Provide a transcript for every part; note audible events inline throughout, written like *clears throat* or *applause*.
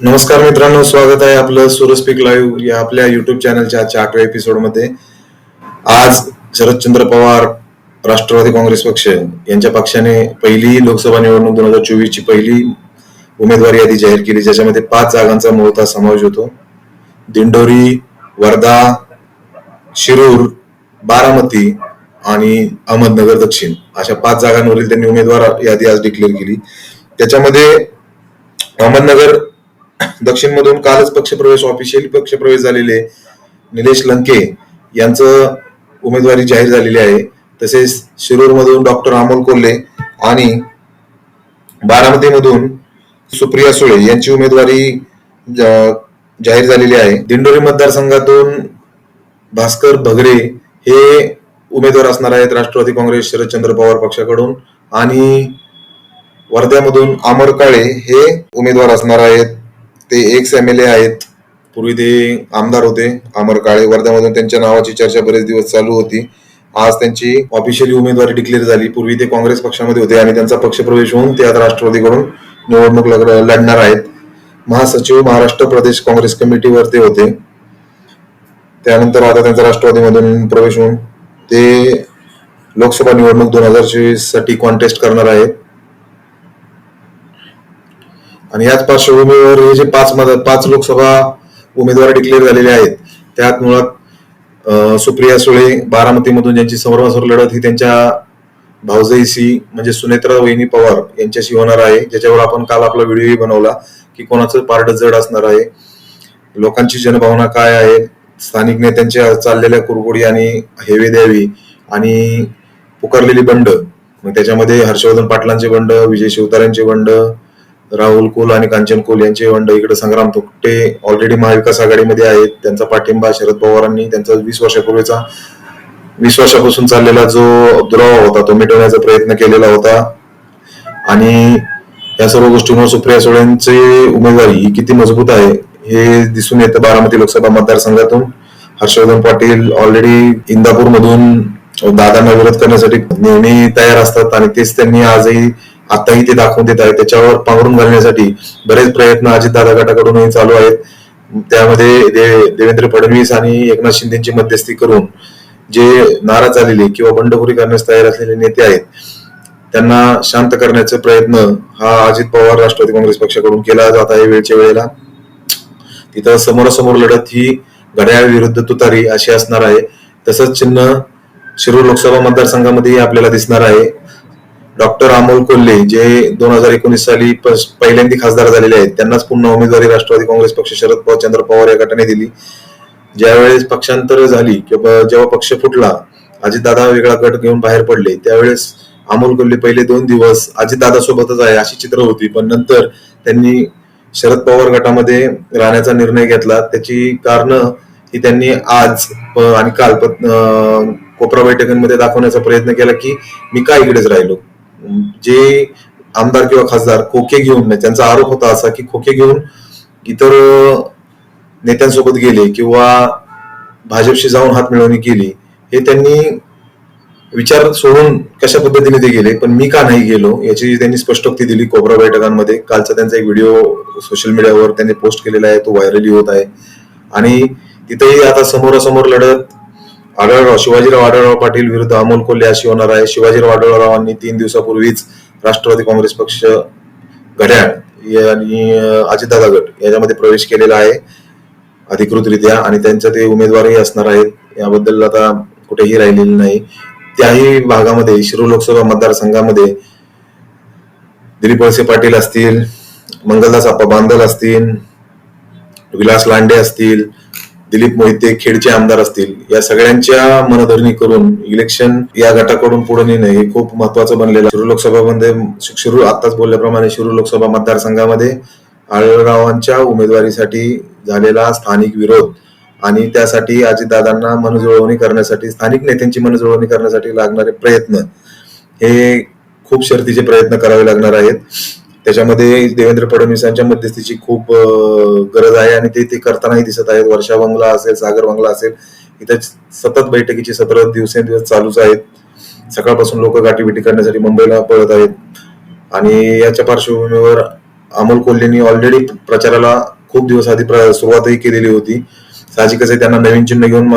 नमस्कार मित्रांनो स्वागत आहे आपलं सुरस्पीक लाईव्ह या आपल्या युट्यूब चॅनलच्या आजच्या आठव्या एपिसोडमध्ये आज शरदचंद्र पवार राष्ट्रवादी काँग्रेस पक्ष यांच्या पक्षाने पहिली लोकसभा निवडणूक दोन हजार चोवीस ची पहिली उमेदवारी यादी जाहीर केली ज्याच्यामध्ये पाच जागांचा मोठा समावेश होतो. दिंडोरी वर्धा शिरूर बारामती आणि अहमदनगर दक्षिण अशा पाच जागांवरील त्यांनी उमेदवार यादी आज डिक्लेअर केली. त्याच्यामध्ये अहमदनगर दक्षिण मधून कालच पक्षप्रवेश ऑफिशियली पक्षप्रवेश झालेले निलेश लंके यांचं उमेदवारी जाहीर झालेली आहे. तसेच शिरूर मधून डॉक्टर अमोल कोल्हे आणि बारामतीमधून सुप्रिया सुळे यांची उमेदवारी जाहीर झालेली आहे. दिंडोरी मतदारसंघातून भास्कर भगरे हे उमेदवार असणार आहेत राष्ट्रवादी काँग्रेस शरदचंद्र पवार पक्षाकडून आणि वर्ध्यामधून अमर काळे हे उमेदवार असणार आहेत. ते एक्स एम एल ए आहेत. पूर्वी ते आमदार होते अमर काळे. वर्ध्यामधून त्यांच्या नावाची चर्चा बरेच दिवस चालू होती. आज त्यांची ऑफिशियली उमेदवारी डिक्लेअर झाली. पूर्वी ते काँग्रेस पक्षामध्ये होते आणि त्यांचा पक्षप्रवेश होऊन ते आता राष्ट्रवादीकडून निवडणूक लढ- लढणार आहेत. महासचिव महाराष्ट्र प्रदेश काँग्रेस कमिटीवर ते होते. त्यानंतर आता त्यांचा राष्ट्रवादीमधून प्रवेश होऊन ते लोकसभा निवडणूक दोन हजार चोवीससाठी कॉन्टेस्ट करणार आहेत. आणि याच पार्श्वभूमीवर हे जे पाच पाच लोकसभा उमेदवार डिक्लेअर झालेले आहेत त्यात मुळात सुप्रिया सुळे बारामतीमधून ज्यांची समोरासमोर लढत ही त्यांच्या भाऊजाईशी म्हणजे सुनेत्रा वहिनी पवार यांच्याशी होणार आहे ज्याच्यावर आपण काल आपला व्हिडिओही बनवला की कोणाचं पारड जड असणार आहे लोकांची जनभावना काय आहे स्थानिक नेत्यांच्या चाललेल्या कुरकुडी आणि हेवे द्यावी आणि पुकारलेली बंड मग त्याच्यामध्ये हर्षवर्धन पाटलांचे बंड विजय शिवतारेंचे बंड राहुल कुल आणि कांचन कुल यांचे वंड इकडे संग्राम थोपटे ऑलरेडी महाविकास आघाडीमध्ये आहेत. त्यांचा पाठिंबा शरद पवारांनी त्यांचा वीस वर्षापूर्वीचा वीस वर्षापासून चाललेला जो दुरावा होता तो मिटवण्याचा प्रयत्न केलेला होता. आणि या सर्व गोष्टींवर सुप्रिया सुळेंची उमेदवारी ही किती मजबूत आहे हे दिसून येतं बारामती लोकसभा मतदारसंघातून. हर्षवर्धन पाटील ऑलरेडी इंदापूर मधून दादांना विरोध करण्यासाठी नेहमी तयार असतात आणि तेच त्यांनी आजही आताही ते दाखवून देत आहे त्याच्यावर पांघरून घालण्यासाठी बरेच प्रयत्न अजितदादा गटाकडूनही चालू आहेत. त्यामध्ये दे- देवेंद्र फडणवीस आणि एकनाथ शिंदेची मध्यस्थी करून जे नाराज आलेले किंवा बंडखोरी करण्यास तयार असलेले नेते आहेत त्यांना शांत करण्याचा प्रयत्न हा अजित पवार राष्ट्रवादी काँग्रेस पक्षाकडून केला जात आहे वेळच्या वेळेला. तिथं समोरासमोर लढत ही घड्याळ विरुद्ध तुतारी अशी असणार आहे. तसंच चिन्ह शिरूर लोकसभा मतदारसंघामध्येही आपल्याला दिसणार आहे. डॉक्टर अमोल कोल्हे जे दोन हजार एकोणीस साली प- पहिल्यांदा खासदार झालेले आहेत त्यांनाच पुन्हा उमेदवारी राष्ट्रवादी काँग्रेस पक्ष शरद पवार चंद्र पवार या गटाने दिली. ज्यावेळेस पक्षांतर झाली किंवा जेव्हा पक्ष फुटला अजितदादा वेगळा गट घेऊन बाहेर पडले त्यावेळेस अमोल कोल्हे पहिले दोन दिवस अजितदादा सोबतच आहे अशी चित्र होती. पण नंतर त्यांनी शरद पवार गटामध्ये राहण्याचा निर्णय घेतला. त्याची कारण ही त्यांनी आज आणि काल कोपरा बैठकांमध्ये दाखवण्याचा प्रयत्न केला की मी का इकडेच राहिलो? जे आमदार किंवा खासदार खोके घेऊन त्यांचा आरोप होता असा की खोके घेऊन इतर नेत्यांसोबत गेले किंवा भाजपशी जाऊन हात मिळवणी केली हे त्यांनी विचार सोडून कशा पद्धतीने ते गेले पण मी का नाही गेलो याची त्यांनी स्पष्टोक्ती दिली कोबरा बैठकांमध्ये. कालचा त्यांचा एक व्हिडिओ सोशल मीडियावर त्यांनी पोस्ट केलेला आहे तो व्हायरली होत आहे. आणि तिथेही आता समोरासमोर लढत आढळराव शिवाजीराव आढळराव पाटील विरुद्ध अमोल कोल्हे अशी होणार आहे. शिवाजीराव आढळरावांनी तीन दिवसापूर्वीच राष्ट्रवादी काँग्रेस पक्ष घड्याळ आणि अजितदादा गट याच्यामध्ये प्रवेश केलेला आहे. अधिकृतरित्या आणि त्यांचं ते उमेदवारही असणार आहेत. याबद्दल आता कुठेही राहिलेलं नाही. त्याही भागामध्ये शिरूर लोकसभा मतदारसंघामध्ये दिलीप वळसे पाटील असतील मंगलदास आप्पा बांदल असतील विलास लांडे असतील दिलीप मोहिते खेडचे आमदार असतील या सगळ्यांच्या मनधरणी करून इलेक्शन या गटाकडून पुढे नेणं हे खूप महत्वाचं बनलेलं शिरूर लोकसभामध्ये शिरूर आताच बोलल्याप्रमाणे शिरूर लोकसभा मतदारसंघामध्ये आळरावांच्या उमेदवारीसाठी झालेला स्थानिक विरोध आणि त्यासाठी अजितदादांना मनजुळवणी करण्यासाठी स्थानिक नेत्यांची मनजुळवणी करण्यासाठी लागणारे प्रयत्न हे खूप शर्तीचे प्रयत्न करावे लागणार आहेत. त्याच्यामध्ये देवेंद्र फडणवीसांच्या मध्यस्थीची खूप गरज आहे आणि ते ते करतानाही दिसत आहेत. वर्षा बंगला असेल सागर बंगला असेल इथे सतत बैठकीची सत्र दिवसेंदिवस चालूच आहेत. सकाळपासून लोक गाठीबिटी करण्यासाठी मुंबईला पळत आहेत. आणि याच्या पार्श्वभूमीवर अमोल कोल्हेंनी ऑलरेडी प्रचाराला खूप दिवस आधी प्र- सुरुवातही केलेली होती. साहजिकच आहे त्यांना नवीन चिन्ह घेऊन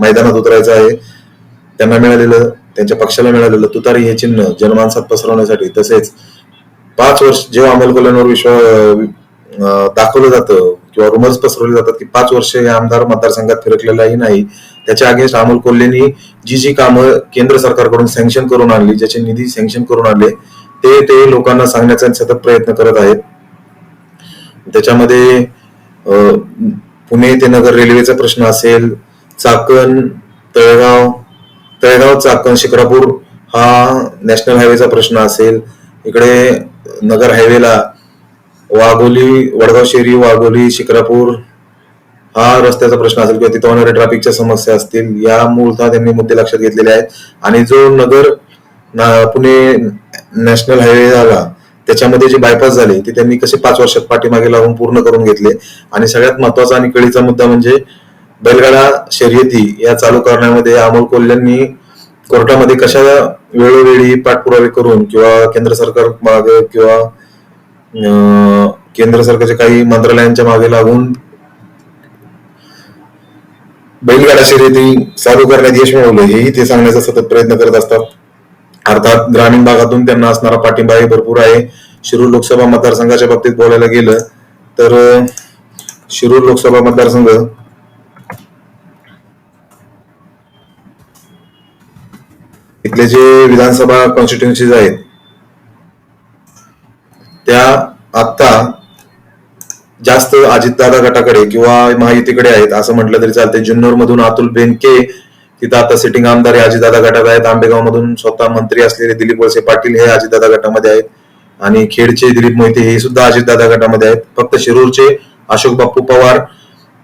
मैदानात उतरायचं आहे. त्यांना मिळालेलं त्यांच्या पक्षाला मिळालेलं तुतारी हे चिन्ह जनमानसात पसरवण्यासाठी तसेच पाच वर्ष जेव्हा अमोल कोल्हेंवर विश्वास दाखवलं जातं किंवा रुमर्स पसरवले जातात की पाच वर्ष हे आमदार मतदारसंघात फिरकलेलाही नाही. त्याच्या अगेन्स्ट अमोल कोल्हेंनी जी जी कामं केंद्र सरकारकडून सँक्शन करून आणली ज्याचे निधी सँक्शन करून आणले ते ते लोकांना सांगण्याचा सतत प्रयत्न करत आहेत. त्याच्यामध्ये पुणे ते नगर रेल्वेचा प्रश्न असेल चाकण तळेगाव तळेगाव चाकण शिक्रापूर हा नॅशनल हायवेचा प्रश्न असेल. इकडे नगर हायवेला वाघोली वडगाव शेरी वाघोली शिक्रापूर हा रस्त्याचा प्रश्न असेल किंवा तिथं होणाऱ्या ट्रॅफिकच्या समस्या असतील या मूळतः त्यांनी मुद्दे लक्षात घेतलेले आहेत. आणि जो नगर ना- पुणे नॅशनल हायवे झाला त्याच्यामध्ये जे बायपास झाले ते त्यांनी कसे पाच वर्षात पाठीमागे लावून पूर्ण करून घेतले. आणि सगळ्यात महत्त्वाचा आणि कळीचा मुद्दा म्हणजे बैलगाडा शर्यती या चालू करण्यामध्ये अमोल कोल्ह्यांनी कोर्टामध्ये कशा वेळोवेळी पाठपुरावे करून किंवा केंद्र सरकार मागे किंवा अं, केंद्र सरकारच्या काही मंत्रालयांच्या मागे लागून बैलगाडा शर्यती चालू करण्यात यश मिळवले हेही ते सांगण्याचा सतत प्रयत्न करत असतात. अर्थात ग्रामीण भागातून त्यांना असणारा पाठिंबाही भरपूर आहे. शिरूर लोकसभा मतदारसंघाच्या बाबतीत बोलायला गेलं तर शिरूर लोकसभा मतदारसंघ इथले जे विधानसभा कॉन्स्टिट्युन्सीज आहेत त्या आत्ता जास्त अजितदादा गटाकडे किंवा महायुतीकडे आहेत असं म्हटलं तरी चालते जुन्नर मधून अतुल बेनके तिथं आता सिटिंग आमदार हे अजितदादा गटात आहेत. आंबेगाव मधून स्वतः मंत्री असलेले दिलीप वळसे पाटील हे अजितदादा गटामध्ये आहेत. आणि खेडचे दिलीप मोहिते हे सुद्धा अजितदादा गटामध्ये आहेत. फक्त शिरूरचे अशोक बाप्पू पवार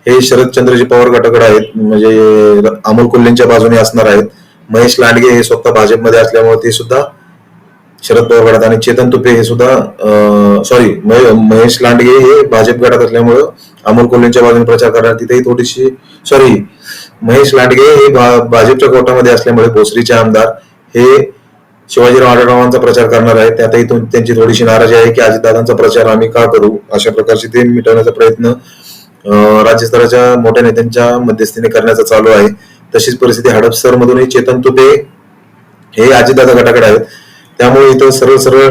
हे शरदचंद्रजी पवार गटाकडे आहेत. म्हणजे अमोल कोल्हेंच्या बाजूने असणार आहेत. महेश लांडगे हे स्वतः भाजपमध्ये असल्यामुळे ते सुद्धा शरद पवार गटात आणि चेतन तुपे हे सुद्धा सॉरी महेश लांडगे हे भाजप गटात असल्यामुळं अमोल कोल्हेंच्या बाजूने प्रचार करणार तिथेही थोडीशी सॉरी महेश लांडगे हे भाजपच्या कोटामध्ये असल्यामुळे भोसरीचे आमदार हे शिवाजीराव आढळरावांचा प्रचार करणार आहेत. त्यातही त्यांची थोडीशी नाराजी आहे की अजितदादांचा प्रचार आम्ही का करू? अशा प्रकारचे ते मिटवण्याचा प्रयत्न राज्यस्तराच्या मोठ्या नेत्यांच्या मध्यस्थीने करण्याचा चालू आहे. तशीच परिस्थिती हडपसर मधूनही चेतन तुपे हे अजितदादा गटाकडे आहेत. त्यामुळे इथं सरळ सरळ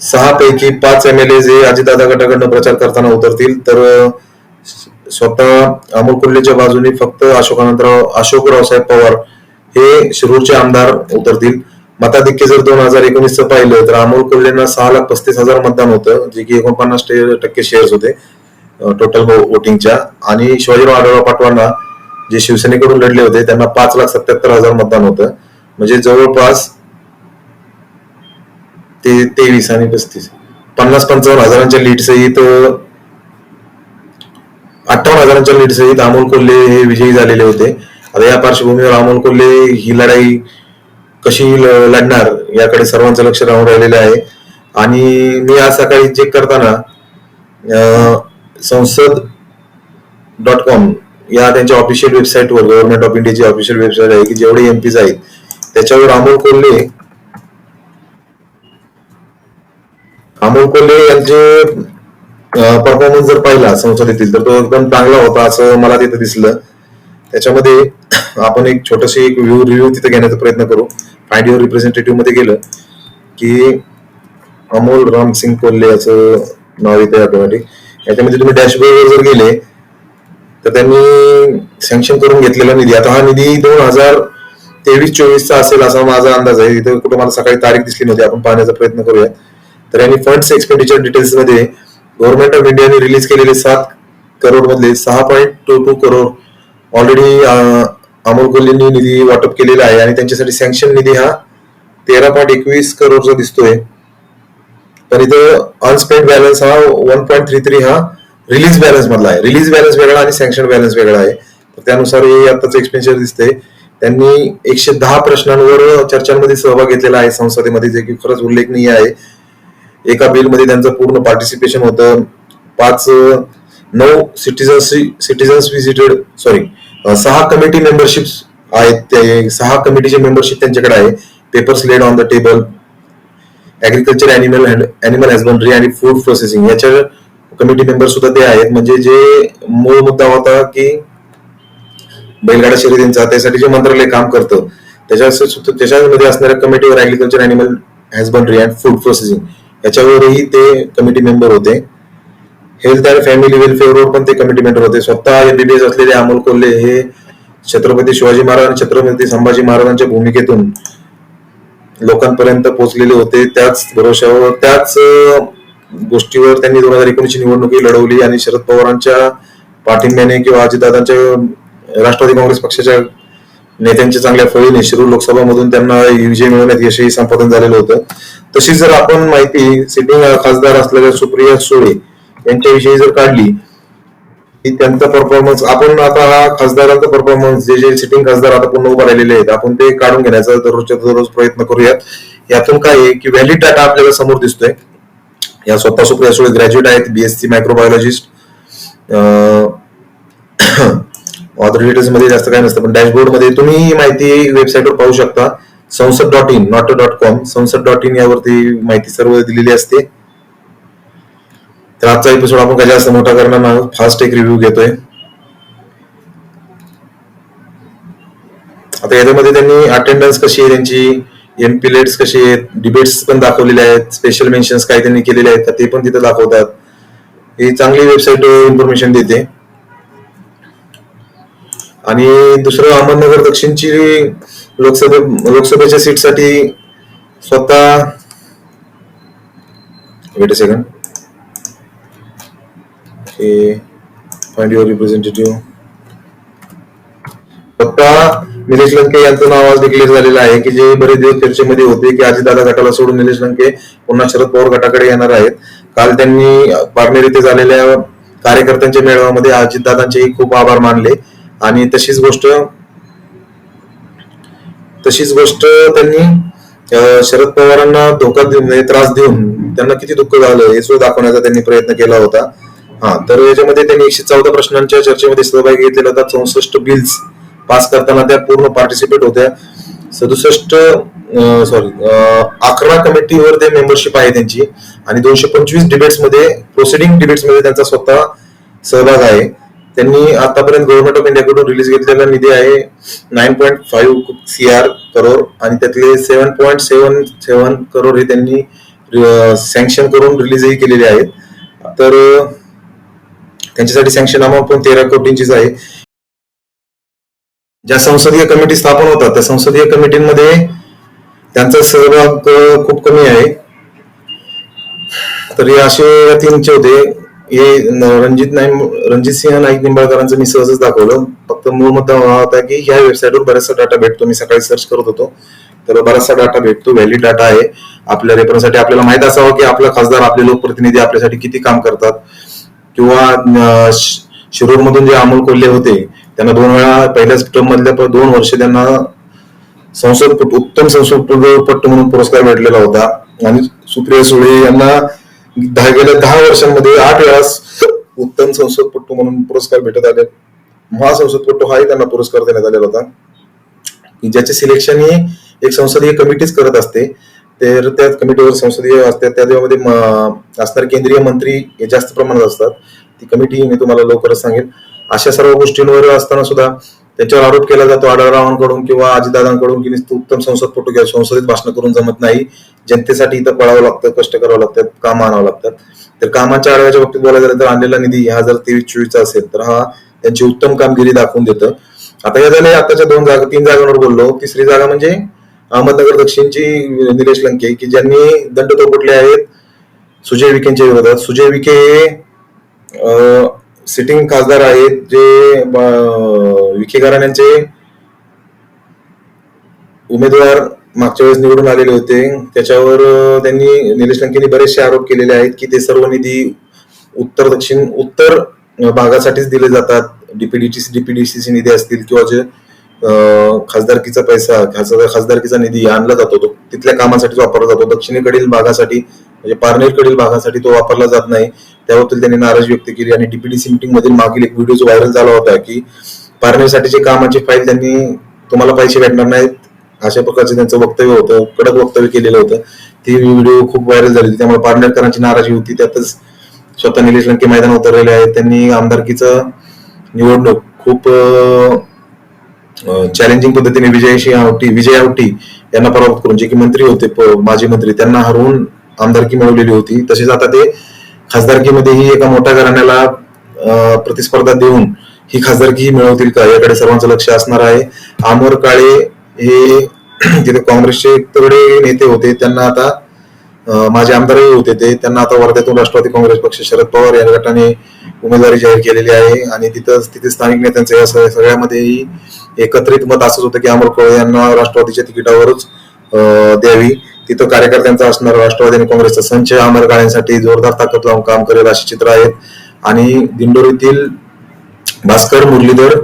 सहा पैकी पाच एम एल ए जे अजितदादा गटाकडनं प्रचार करताना उतरतील. तर स्वतः अमोल कुर्लेच्या बाजूने फक्त अशोक अनंतराव अशोक रावसाहेब पवार हे शिरूरचे आमदार उतरतील. मताधिक्य जर दोन हजार एकोणीसचं पाहिलं तर अमोल कुर्लेंना सहा लाख पस्तीस हजार मतदान होतं जे की एकोणपन्नास टक्के शेअर्स होते टोटल वोटिंगच्या आणि शिवाजीराव आढळराव पाटवांना जे शिवसेनेकडून लढले होते त्यांना पाच लाख सत्याहत्तर हजार मतदान होतं. म्हणजे जवळपास ते तेवीस आणि पस्तीस. पन्नास पंचावन्न हजारांच्या लीड सहित अठ्ठावन्न हजारांच्या लीड सहित अमोल कोल्हे हे विजयी झालेले होते. आता या पार्श्वभूमीवर अमोल कोल्हे ही लढाई कशी ल- लढणार याकडे सर्वांचं लक्ष राहून राहिलेलं आहे. आणि मी आज सकाळी चेक करताना संसद डॉट कॉम या त्यांच्या ऑफिशियल वेबसाईटवर गव्हर्नमेंट ऑफ इंडियाची ऑफिशियल वेबसाईट आहे की जेवढे एमपीज आहेत त्याच्यावर अमोल कोल्हे अमोल कोल्हे यांचे परफॉर्मन्स जर पाहिला संसदेतील तर तो एकदम चांगला होता असं मला तिथं दिसलं. त्याच्यामध्ये आपण एक छोटशी एक व्ह्यू रिव्ह्यू तिथे घेण्याचा प्रयत्न करू. फाइंड युअर रिप्रेझेंटेटिव्हमध्ये गेलं की अमोल रामसिंग कोल्हे असं नाव येते ऑटोमॅटिक याच्यामध्ये तुम्ही डॅशबोर्डवर जर गेले तर त्यांनी सँक्शन करून घेतलेला निधी. आता हा निधी दोन हजार तेवीस चोवीसचा असेल असा माझा अंदाज आहे. इथं कुठं मला सकाळी तारीख दिसली नव्हती. आपण पाहण्याचा प्रयत्न करूया. तर यांनी फंड्स एक्सपेंडिचर डिटेल्समध्ये गव्हर्नमेंट ऑफ इंडियाने रिलीज केलेले सात करोड मधले सहा point two two crore already Amol कोल्हेंनी निधी वाटप केलेला आहे. आणि त्यांच्यासाठी सँक्शन निधी हा तेरा पॉईंट एकवीस करोडचा दिसतोय. तर इथं अनस्पेंड बॅलन्स हा वन पॉईंट थ्री थ्री हा रिलीज बॅलन्स मधला आहे. रिलीज बॅलन्स वेगळा आणि सँक्शन बॅलन्स वेगळा आहे. तर त्यानुसार हे आताच एक्सपेन्शन दिसते त्यांनी एकशे दहा प्रश्नांवर चर्चांमध्ये सहभाग घेतलेला आहे. संसदेमध्ये जे की खरंच उल्लेखनीय आहे. एका बिलमध्ये त्यांचं पूर्ण पार्टिसिपेशन होतं. पाच नऊ सिटीजन्स सिटीजन्स विजिटेड सॉरी सहा कमिटी मेंबरशिप आहेत. ते सहा कमिटीचे मेंबरशिप त्यांच्याकडे आहे. Papers laid on the table agriculture animal animal husbandry आणि फूड प्रोसेसिंग याच्या कमिटी मेंबर सुद्धा ते आहेत. म्हणजे जे मूळ मुद्दा होता की बैलगाडा शर्यतींचा त्यासाठी जे मंत्रालय काम करतं त्याच्या त्याच्यामध्ये असणाऱ्या कमिटीवर agriculture animal husbandry and food processing याच्यावरही ते कमिटी मेंबर होते. हेल्थ अँड फॅमिली वेलफेअरवर पण ते कमिटी मेंबर होते. स्वतः एमबीबीएस असलेले अमोल कोल्हे हे छत्रपती शिवाजी महाराज आणि छत्रपती संभाजी महाराजांच्या भूमिकेतून लोकांपर्यंत पोहोचलेले होते. त्याच भरोशावर त्याच गोष्टीवर त्यांनी दोन हजार एकोणीसची निवडणुकी लढवली आणि शरद पवारांच्या पाठिंब्याने किंवा अजितदादांच्या राष्ट्रवादी काँग्रेस पक्षाच्या नेत्यांच्या चांगल्या फळीने शिरूर लोकसभामधून त्यांना विजय मिळवण्यात यशही संपादन झालेलं होतं. तशीच जर आपण माहिती सिटिंग खासदार असलेल्या सुप्रिया सुळे यांच्याविषयी जर काढली की त्यांचा परफॉर्मन्स आपण आता हा खासदारांचा परफॉर्मन्स जे जे सिटिंग खासदार आता पुन्हा उभा राहिलेले आहेत आपण ते काढून घेण्याचा दररोजच्या दररोज प्रयत्न करूयात. यातून काय आहे की व्हॅलिड डाटा आपल्याला समोर दिसतोय. या स्वतः सुप्रिया सुळे ग्रॅज्युएट आहेत बीएससी मायक्रोबायोलॉजिस्ट ऑथर डिटेल्समध्ये जास्त काय नसतं पण डॅशबोर्डमध्ये तुम्ही माहिती वेबसाईटवर पाहू शकता. Sansad dot in not dot com Sansad dot in यावरती माहिती सर्व दिलेली असते. तर आजचा एपिसोड आपण काय जास्त मोठा करणार नाही फास्ट एक रिव्ह्यू घेतोय. आता याच्यामध्ये त्यांनी अटेंडन्स कशी आहे त्यांची? एमपी लेट्स कशी आहेत? डिबेट्स पण दाखवलेले आहेत. स्पेशल मेन्शन्स काय त्यांनी केलेले आहेत ते पण तिथे दाखवतात. ही चांगली वेबसाईट इन्फॉर्मेशन देते. आणि दुसरं अहमदनगर दक्षिणची लोकसभे लोकसभेच्या सीटसाठी स्वतः wait a second find your representative स्वतः निलेश लंके यांचं नाव आज डिक्लेअर झालेलं आहे की जे बरेच दिवस चर्चेमध्ये होते की अजितदादा गटाला सोडून निलेश लंके पुन्हा शरद पवार गटाकडे येणार आहेत. काल त्यांनी पारनेर येथे झालेल्या कार्यकर्त्यांच्या मेळाव्यामध्ये अजितदादांचेही खूप आभार मानले. आणि तशीच गोष्ट तशीच गोष्ट त्यांनी शरद पवारांना धोका देऊन म्हणजे त्रास देऊन त्यांना किती दुःख झालं हे सुद्धा दाखवण्याचा त्यांनी प्रयत्न केला होता. हा तर याच्यामध्ये त्यांनी एकशे चौदा प्रश्नांच्या चर्चेमध्ये सहभागी घेतलेला होता चौसष्ट बिल्स पास करताना त्या पूर्ण पार्टिसिपेट होत्या. सदुसष्ट सॉरी अकरा कमिटीवर ते मेंबरशिप आहे त्यांची. आणि दोनशे पंचवीस डिबेट्समध्ये प्रोसिडिंग डिबेट्समध्ये त्यांचा स्वतः सहभाग आहे. त्यांनी आतापर्यंत गव्हर्नमेंट ऑफ इंडियाकडून रिलीज घेतलेला निधी आहे nine point five C R crore आणि त्यातले seven point seven seven crore हे त्यांनी सँक्शन करून रिलीजही केलेले आहेत. तर त्यांच्यासाठी सँक्शन अमाऊंट पण तेरा कोटींचीच आहे. ज्या संसदीय कमिटी स्थापन होतात त्या संसदीय कमिटीमध्ये त्यांचा सहभाग खूप कमी आहे. तर हे असे तीन तीनचे होते हे रणजित नाईक रणजित सिंह नाईक निंबाळकरांचं मी सहजच दाखवलं. फक्त मूळ मुद्दा हा होता की ह्या वेबसाईटवर बराचसा डाटा भेटतो. मी सकाळी सर्च करत होतो. तर बराचसा डाटा भेटतो व्हॅलिड डाटा आहे. आपल्या रेफरन्ससाठी आपल्याला माहीत असावं की आपला खासदार आपले लोकप्रतिनिधी आपल्यासाठी किती काम करतात. किंवा शिरूर मधून जे अमोल कोल्हे होते त्यांना दोन वेळा पहिल्याच टर्म मधल्या दोन वर्ष त्यांना संसदपट उत्तम संसदपटू म्हणून पुरस्कार भेटलेला होता. आणि सुप्रिया सुळे यांना दहा गेल्या दहा वर्षांमध्ये आठ वेळा उत्तम संसदपटू म्हणून पुरस्कार भेटत आले. महासंसदपटू हाही त्यांना पुरस्कार देण्यात आलेला होता. की ज्याचे सिलेक्शन ही एक संसदीय कमिटीच करत असते. तर त्या कमिटीवर संसदीय असतात त्यामध्ये असणारे केंद्रीय मंत्री हे जास्त प्रमाणात असतात. ती कमिटी मी तुम्हाला लवकरच सांगेन. अशा सर्व गोष्टींवर असताना सुद्धा त्याच्यावर आरोप केला जातो आढळरावांकडून किंवा अजितदादांकडून की उत्तम संसदपटू किंवा संसदेत भाषण करून जमत नाही. जनतेसाठी इथं पळावं लागतं कष्ट करावं लागतात काम आणावं लागतात. तर कामाच्या आढाव्याच्या बाबतीत बोलायला झालं तर आणलेला निधी हा जर तेवीस चोवीसचा असेल तर हा त्यांची उत्तम कामगिरी दाखवून देतं. आता या झाले आताच्या दोन जागा तीन जागांवर बोललो. तिसरी जागा म्हणजे अहमदनगर दक्षिणची निलेश लंके की ज्यांनी दंड तोपटले आहेत सुजय विखेंच्या विरोधात. सुजय विखे हे सिटिंग खासदार आहेत जे विखे घराण्यांचे उमेदवार मागच्या वेळेस निवडून आलेले होते. त्याच्यावर त्यांनी निलेश लंकेंनी बरेचसे आरोप केलेले आहेत की ते सर्व निधी उत्तर दक्षिण उत्तर भागासाठीच दिले जातात. डीपीडीसी डीपीडीसीचे निधी असतील किंवा जे खासदारकीचा पैसा खासदारकीचा निधी आणला जातो तो तिथल्या कामासाठीच वापरला जातो. दक्षिणेकडील भागासाठी म्हणजे पारनेरकडील भागासाठी तो वापरला जात नाही. त्याबद्दल त्यांनी नाराजी व्यक्त केली आणि डीपीडीसी मिटिंग मधील मागील एक व्हिडिओ व्हायरल झाला होता की पारनेरसाठीचे कामाची फाईल त्यांनी तुम्हाला पैसे भेटणार नाहीत अशा प्रकारचे त्यांचं वक्तव्य होतं कडक वक्तव्य केलेलं होतं. ती व्हिडिओ खूप व्हायरल झाली त्यामुळे पारनेरकरांची नाराजी होती. त्यातच स्वतः निलेश लंके मैदान उतरलेले आहेत. त्यांनी आमदारकीचं निवडणूक खूप चॅलेंजिंग पद्धतीने विजयशी आवटी विजय आवटी यांना पराभूत करून जे की मंत्री होते प- माजी मंत्री त्यांना हरवून आमदारकी मिळवलेली होती. तसेच आता ते खासदारकीमध्येही एका मोठ्या घराण्याला प्रतिस्पर्धा देऊन ही खासदारकीही मिळवतील का? याकडे सर्वांचं लक्ष असणार आहे. आमोर काळे हे *clears throat* तिथे काँग्रेसचे तगडे नेते होते. त्यांना आता माझे आमदारही होते ते. त्यांना आता वर्ध्यातून राष्ट्रवादी काँग्रेस पक्ष शरद पवार या गटाने उमेदवारी जाहीर केलेली आहे. आणि तिथं तिथे स्थानिक नेत्यांचं या सगळ्यामध्येही एकत्रित मत असंच होतं की अमर कोळे यांना राष्ट्रवादीच्या तिकिटावरच द्यावी. तिथं कार्यकर्त्यांचा असणार राष्ट्रवादी आणि काँग्रेसचा संच अमर गाळ्यांसाठी जोरदार ताकद लावून काम करेल अशी चित्र आहेत. आणि दिंडोरीतील भास्कर मुरलीधर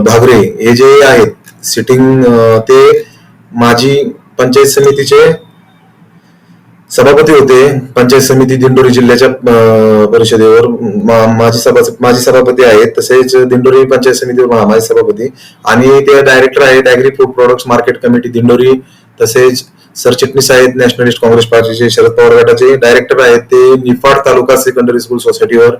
धागरे भागरे हे जे आहेत सिटिंग ते माजी पंचायत समितीचे सभापती होते पंचायत समिती दिंडोरी जिल्ह्याच्या परिषदेवर माजी सभा माजी सभापती आहेत तसेच दिंडोरी पंचायत समितीवर माजी सभापती. आणि ते डायरेक्टर आहेत agri food products market committee Dindori. तसेच सरचिटणीस आहेत नॅशनलिस्ट काँग्रेस पार्टीचे शरद पवार गटाचे डायरेक्टर आहेत. ते निफाड तालुका सेकंडरी स्कूल सोसायटीवर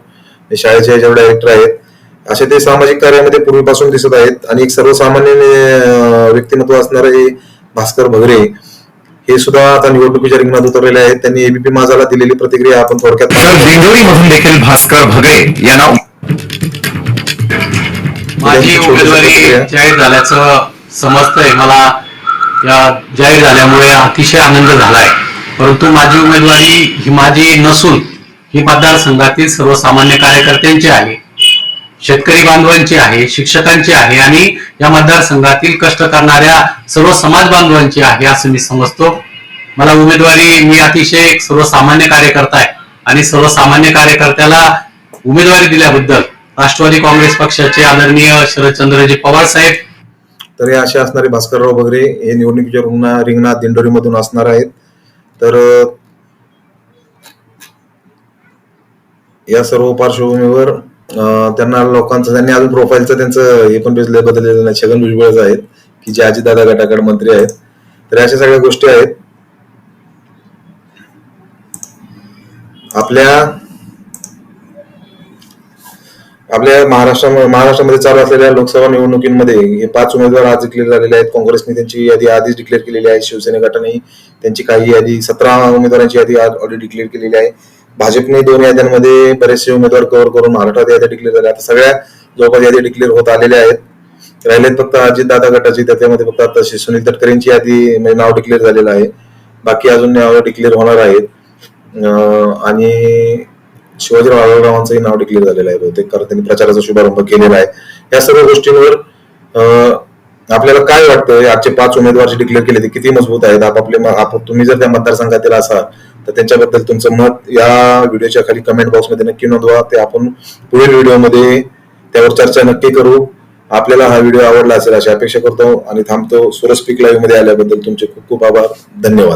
शाळेचे याच्यावर डायरेक्टर आहेत. असे ते सामाजिक कार्यामध्ये पूर्वीपासून दिसत आहेत. आणि एक सर्वसामान्य व्यक्तिमत्व असणारे भास्कर भगरे हे सुद्धा आता निवडणुकीच्या रिंगणात उतरलेले आहेत त्यांनी एबीपी माझाला दिलेली प्रतिक्रिया आपण थोडक्यात तर दिंडोरी मधून देखील भास्कर भगरे यांना माझी उमेदवारी जाहीर झाल्याचं समजतंय. मला या जाहीर झाल्यामुळे अतिशय आनंद झालाय. परंतु माझी उमेदवारी ही माझी नसून ही मतदारसंघातील सर्वसामान्य कार्यकर्त्यांची आहे. शेतकरी बांधवांची आहे शिक्षकांची आहे आणि या मतदारसंघातील कष्ट करणाऱ्या सर्व समाज बांधवांची आहे असं मी समजतो. मला उमेदवारी मी अतिशय एक सर्वसामान्य कार्यकर्ता आहे आणि सर्वसामान्य कार्यकर्त्याला उमेदवारी दिल्याबद्दल राष्ट्रवादी काँग्रेस पक्षाचे आदरणीय शरदचंद्रजी पवार साहेब. तर हे असे असणारे भास्करराव वगैरे हे निवडणुकीच्या रिंगणा रिंगणात दिंडोरीमधून असणार आहेत. तर या सर्व पार्श्वभूमीवर त्यांना लोकांचं त्यांनी अजून प्रोफाईलचं त्यांचं हे पण बदल- बदललेलं नाही. छगन भुजबळच आहेत की जे अजितदादा गटाकडे मंत्री आहेत. तर अशा सगळ्या गोष्टी आहेत. आपल्या आपल्या महाराष्ट्र महाराष्ट्रामध्ये चालू असलेल्या लोकसभा निवडणुकीमध्ये हे पाच उमेदवार आज डिक्लेअर झालेले आहेत. काँग्रेसने त्यांची यादी आधीच डिक्लेअर केलेली आहे. शिवसेने गटाने त्यांची काही यादी सतरा उमेदवारांची यादी आज ऑलरेडी डिक्लेअर केलेली आहे. भाजपने दोन याद्यांमध्ये बरेचसे उमेदवार कव्हर करून महाराष्ट्रात याद्या डिक्लेअर झाल्या. आता सगळ्या जवळपास यादी डिक्लेअर होत आलेल्या आहेत. राहिलेत फक्त अजितदादा गटाची त्याच्यामध्ये फक्त आता सुनील तटकरेंची यादी म्हणजे नाव डिक्लेअर झालेलं आहे. बाकी अजून नाव डिक्लेअर होणार आहेत. आणि शिवाजीराव आढळरावांचंही नाव डिक्लेअर झालेलं आहे बहुतेक कारण त्यांनी प्रचाराचा शुभारंभ केलेला आहे. या सगळ्या गोष्टींवर आपल्याला काय वाटतं? आजचे पाच उमेदवार जे डिक्लेअर केले ते किती मजबूत आहेत? आपापले आप- तुम्ही जर त्या मतदारसंघातील असाल तर त्यांच्याबद्दल तुमचं मत या व्हिडिओच्या खाली कमेंट बॉक्समध्ये नक्की नोंदवा. ते आपण पुढील व्हिडिओमध्ये त्यावर चर्चा नक्की करू. आपल्याला हा व्हिडिओ आवडला असेल अशी अपेक्षा करतो आणि थांबतो. सुरज पीक लाईव्हमध्ये आल्याबद्दल तुमचे खूप खूप आभार. धन्यवाद.